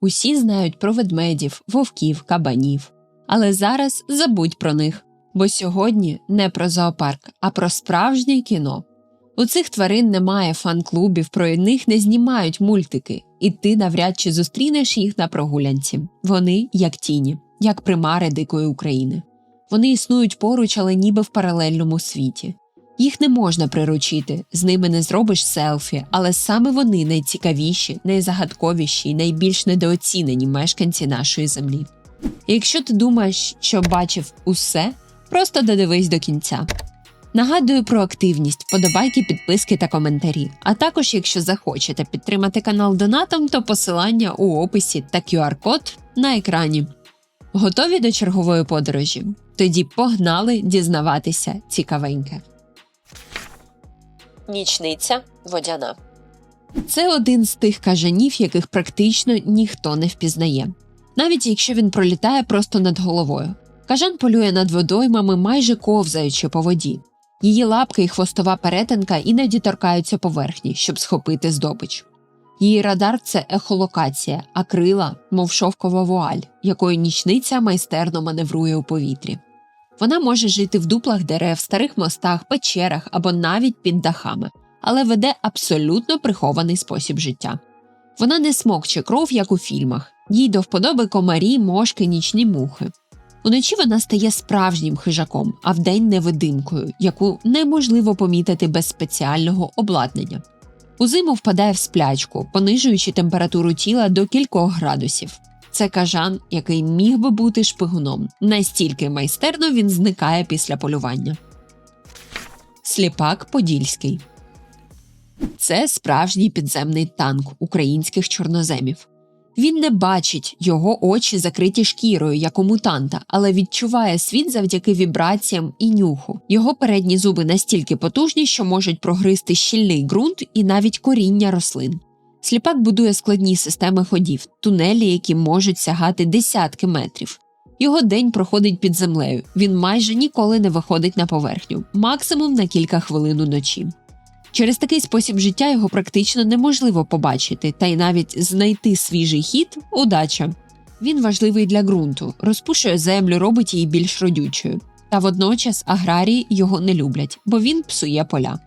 Усі знають про ведмедів, вовків, кабанів. Але зараз забудь про них, бо сьогодні не про зоопарк, а про справжнє кіно. У цих тварин немає фан-клубів, про них не знімають мультики, і ти навряд чи зустрінеш їх на прогулянці. Вони як тіні, як примари дикої України. Вони існують поруч, але ніби в паралельному світі. Їх не можна приручити, з ними не зробиш селфі, але саме вони найцікавіші, найзагадковіші і найбільш недооцінені мешканці нашої землі. Якщо ти думаєш, що бачив усе, просто додивись до кінця. Нагадую про активність, подобайки, підписки та коментарі. А також, якщо захочете підтримати канал донатом, то посилання у описі та QR-код на екрані. Готові до чергової подорожі? Тоді погнали дізнаватися цікавеньке. Нічниця водяна. Це один з тих кажанів, яких практично ніхто не впізнає, навіть якщо він пролітає просто над головою. Кажан полює над водоймами, майже ковзаючи по воді. Її лапки і хвостова перетинка іноді торкаються поверхні, щоб схопити здобич. Її радар це ехолокація, а крила, мов шовкова вуаль, якою нічниця майстерно маневрує у повітрі. Вона може жити в дуплах дерев, старих мостах, печерах або навіть під дахами, але веде абсолютно прихований спосіб життя. Вона не смокче кров, як у фільмах, їй до вподоби комарі, мошки, нічні мухи. Уночі вона стає справжнім хижаком, а вдень невидимкою, яку неможливо помітити без спеціального обладнання. Узиму впадає в сплячку, понижуючи температуру тіла до кількох градусів. Це кажан, який міг би бути шпигуном. Настільки майстерно він зникає після полювання. Сліпак Подільський це справжній підземний танк українських чорноземів. Він не бачить його очі закриті шкірою, як у мутанта, але відчуває світ завдяки вібраціям і нюху. Його передні зуби настільки потужні, що можуть прогризти щільний ґрунт і навіть коріння рослин. Сліпак будує складні системи ходів, тунелі, які можуть сягати десятки метрів. Його день проходить під землею. Він майже ніколи не виходить на поверхню, максимум на кілька хвилин уночі. Через такий спосіб життя його практично неможливо побачити, та й навіть знайти свіжий хід удача. Він важливий для ґрунту, розпушує землю, робить її більш родючою. Та водночас аграрії його не люблять, бо він псує поля.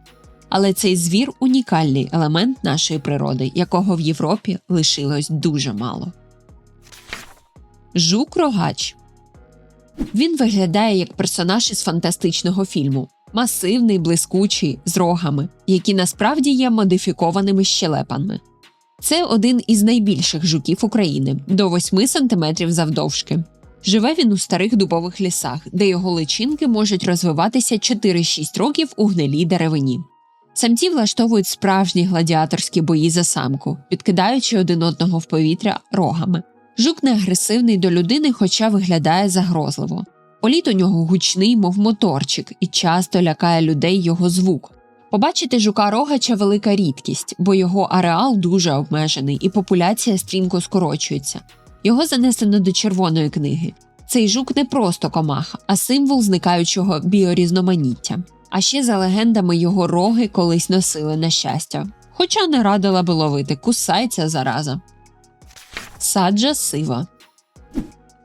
Але цей звір унікальний елемент нашої природи, якого в Європі лишилось дуже мало. Жук рогач він виглядає як персонаж із фантастичного фільму, масивний, блискучий, з рогами, які насправді є модифікованими щелепами. Це один із найбільших жуків України до 8 см завдовжки. Живе він у старих дубових лісах, де його личинки можуть розвиватися 4-6 років у гнилій деревині. Самці влаштовують справжні гладіаторські бої за самку, підкидаючи один одного в повітря рогами. Жук не агресивний до людини, хоча виглядає загрозливо. Політ у нього гучний, мов моторчик, і часто лякає людей його звук. Побачити жука рогача велика рідкість, бо його ареал дуже обмежений і популяція стрімко скорочується. Його занесено до червоної книги. Цей жук не просто комаха, а символ зникаючого біорізноманіття. А ще за легендами його роги колись носили на щастя. Хоча не радила би ловити, кусайця зараза. Саджа сива.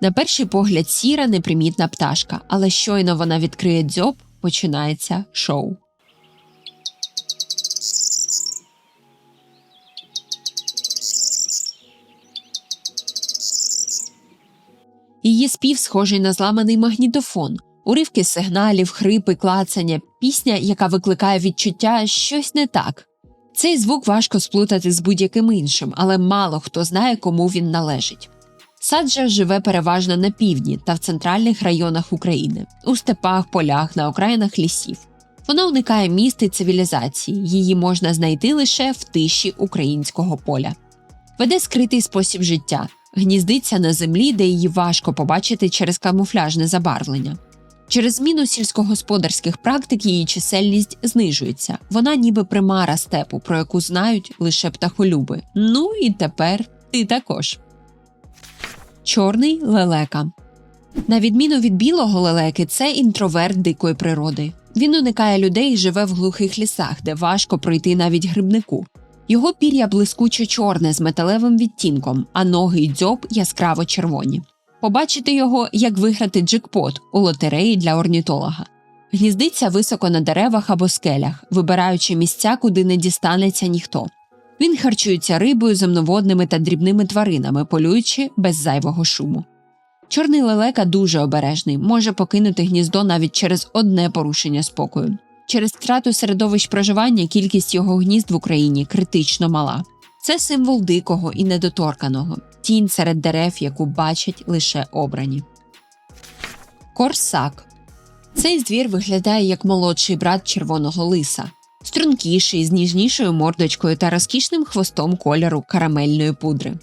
На перший погляд сіра непримітна пташка, але щойно вона відкриє дзьоб, починається шоу. Її спів схожий на зламаний магнітофон, уривки сигналів, хрипи, клацання, пісня, яка викликає відчуття щось не так. Цей звук важко сплутати з будь-яким іншим, але мало хто знає, кому він належить. Саджа живе переважно на півдні та в центральних районах України, у степах, полях, на окраїнах лісів. Вона уникає міст і цивілізації, її можна знайти лише в тиші українського поля. Веде скритий спосіб життя, гніздиться на землі, де її важко побачити через камуфляжне забарвлення. Через зміну сільськогосподарських практик її чисельність знижується. Вона ніби примара степу, про яку знають лише птахолюби. Ну і тепер ти також. Чорний лелека. На відміну від білого лелеки, це інтроверт дикої природи. Він уникає людей і живе в глухих лісах, де важко пройти навіть грибнику. Його пір'я блискуче чорне з металевим відтінком, а ноги й дзьоб яскраво червоні. Побачити його, як виграти джекпот у лотереї для орнітолога. Гніздиться високо на деревах або скелях, вибираючи місця, куди не дістанеться ніхто. Він харчується рибою, земноводними та дрібними тваринами, полюючи без зайвого шуму. Чорний лелека дуже обережний, може покинути гніздо навіть через одне порушення спокою. Через втрату середовищ проживання кількість його гнізд в Україні критично мала. Це символ дикого і недоторканого, тінь серед дерев, яку бачать лише обрані. Корсак цей звір виглядає як молодший брат червоного лиса, стрункіший, з ніжнішою мордочкою та розкішним хвостом кольору карамельної пудри.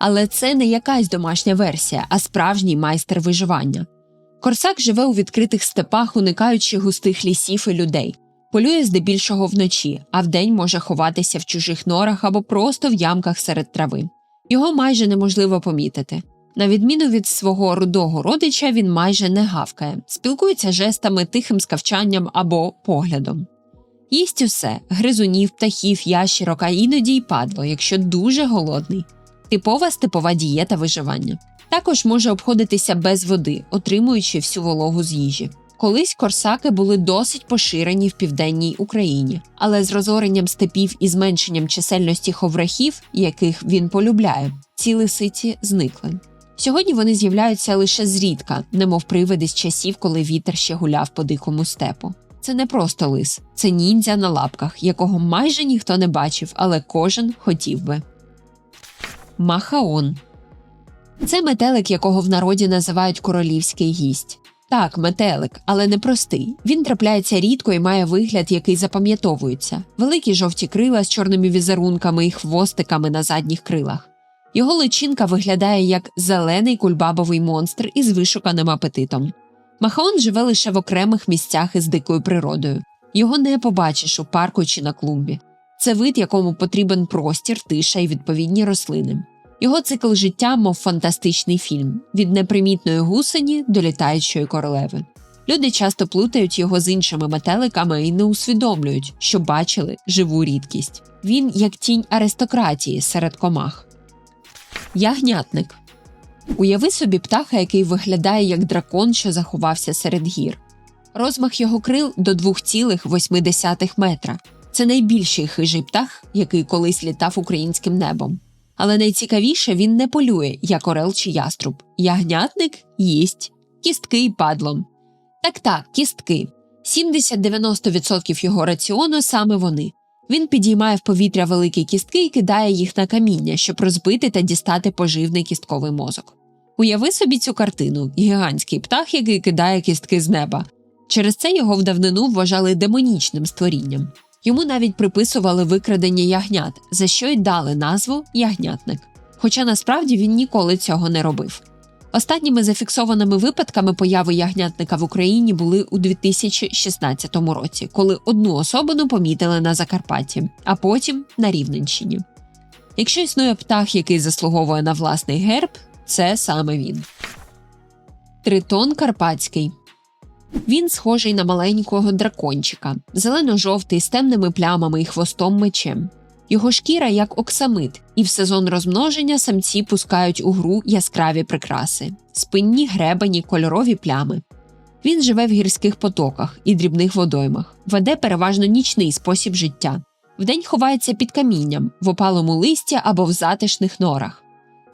Але це не якась домашня версія, а справжній майстер виживання. Корсак живе у відкритих степах, уникаючи густих лісів і людей, полює здебільшого вночі, а вдень може ховатися в чужих норах або просто в ямках серед трави. Його майже неможливо помітити. На відміну від свого рудого родича, він майже не гавкає, спілкується жестами, тихим скавчанням або поглядом. Їсть усе гризунів, птахів, ящірок, а іноді й падло, якщо дуже голодний. Типова степова дієта виживання. Також може обходитися без води, отримуючи всю вологу з їжі. Колись корсаки були досить поширені в південній Україні, але з розоренням степів і зменшенням чисельності ховрахів, яких він полюбляє, ці лисиці зникли. Сьогодні вони з'являються лише зрідка, немов привиди з часів, коли вітер ще гуляв по дикому степу. Це не просто лис, це ніндзя на лапках, якого майже ніхто не бачив, але кожен хотів би. Махаон це метелик, якого в народі називають королівський гість. Так, метелик, але не простий. Він трапляється рідко і має вигляд, який запам'ятовується: великі жовті крила з чорними візерунками і хвостиками на задніх крилах. Його личинка виглядає як зелений кульбабовий монстр із вишуканим апетитом. Махаон живе лише в окремих місцях із дикою природою. Його не побачиш у парку чи на клумбі. Це вид, якому потрібен простір, тиша і відповідні рослини. Його цикл життя, мов фантастичний фільм від непримітної гусені до літаючої королеви. Люди часто плутають його з іншими метеликами і не усвідомлюють, що бачили живу рідкість. Він як тінь аристократії серед комах. Ягнятник Уяви собі птаха, який виглядає як дракон, що заховався серед гір. Розмах його крил до 2,8 метра. Це найбільший хижий птах, який колись літав українським небом. Але найцікавіше він не полює, як орел чи яструб. Ягнятник їсть кістки й падлом. Так так, кістки. 70-90% його раціону саме вони. Він підіймає в повітря великі кістки і кидає їх на каміння, щоб розбити та дістати поживний кістковий мозок. Уяви собі цю картину гігантський птах, який кидає кістки з неба. Через це його в давнину вважали демонічним створінням. Йому навіть приписували викрадення ягнят, за що й дали назву ягнятник. Хоча насправді він ніколи цього не робив. Останніми зафіксованими випадками появи ягнятника в Україні були у 2016 році, коли одну особину помітили на Закарпатті, а потім на Рівненщині. Якщо існує птах, який заслуговує на власний герб, це саме він. Тритон Карпатський він схожий на маленького дракончика, зелено-жовтий з темними плямами і хвостом мечем. Його шкіра як оксамит, і в сезон розмноження самці пускають у гру яскраві прикраси, спинні гребені, кольорові плями. Він живе в гірських потоках і дрібних водоймах, веде переважно нічний спосіб життя. Вдень ховається під камінням, в опалому листі або в затишних норах.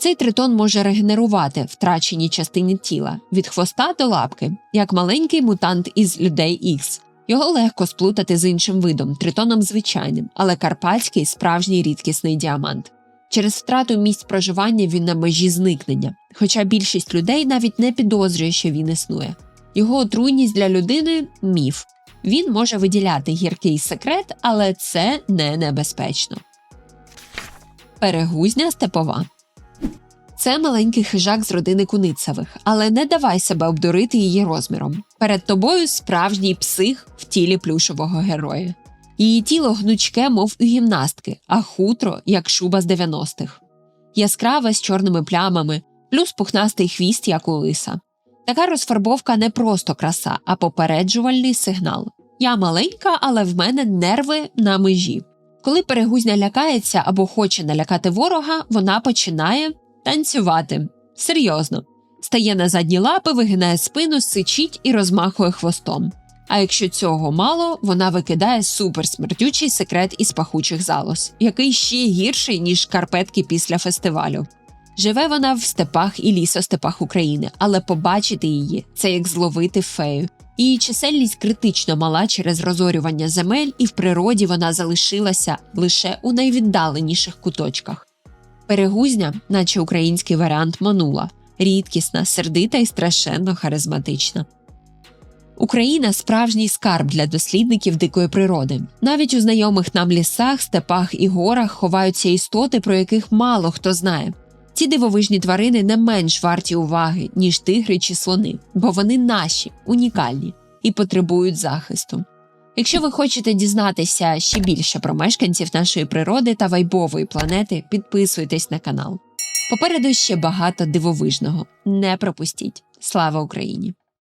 Цей тритон може регенерувати втрачені частини тіла від хвоста до лапки, як маленький мутант із людей Ікс. Його легко сплутати з іншим видом, тритоном звичайним, але карпатський справжній рідкісний діамант. Через втрату місць проживання він на межі зникнення, хоча більшість людей навіть не підозрює, що він існує. Його отруйність для людини міф. Він може виділяти гіркий секрет, але це не небезпечно. Перегузня степова це маленький хижак з родини куницевих, але не давай себе обдурити її розміром. Перед тобою справжній псих в тілі плюшового героя. Її тіло гнучке, мов у гімнастки, а хутро, як шуба з 90-х. Яскраве з чорними плямами, плюс пухнастий хвіст, як у лиса. Така розфарбовка не просто краса, а попереджувальний сигнал. Я маленька, але в мене нерви на межі. Коли перегузня лякається або хоче налякати ворога, вона починає танцювати. Серйозно. Стає на задні лапи, вигинає спину, сичить і розмахує хвостом. А якщо цього мало, вона викидає суперсмердючий секрет із пахучих залоз, який ще гірший, ніж шкарпетки після фестивалю. Живе вона в степах і лісостепах України, але побачити її це як зловити фею. Її чисельність критично мала через розорювання земель, і в природі вона залишилася лише у найвіддаленіших куточках. Перегузня, наче український варіант Манула, рідкісна, сердита і страшенно харизматична. Україна справжній скарб для дослідників дикої природи. Навіть у знайомих нам лісах, степах і горах ховаються істоти, про яких мало хто знає. Ці дивовижні тварини не менш варті уваги, ніж тигри чи слони, бо вони наші, унікальні і потребують захисту. Якщо ви хочете дізнатися ще більше про мешканців нашої природи та вайбової планети, підписуйтесь на канал. Попереду ще багато дивовижного. Не пропустіть. Слава Україні!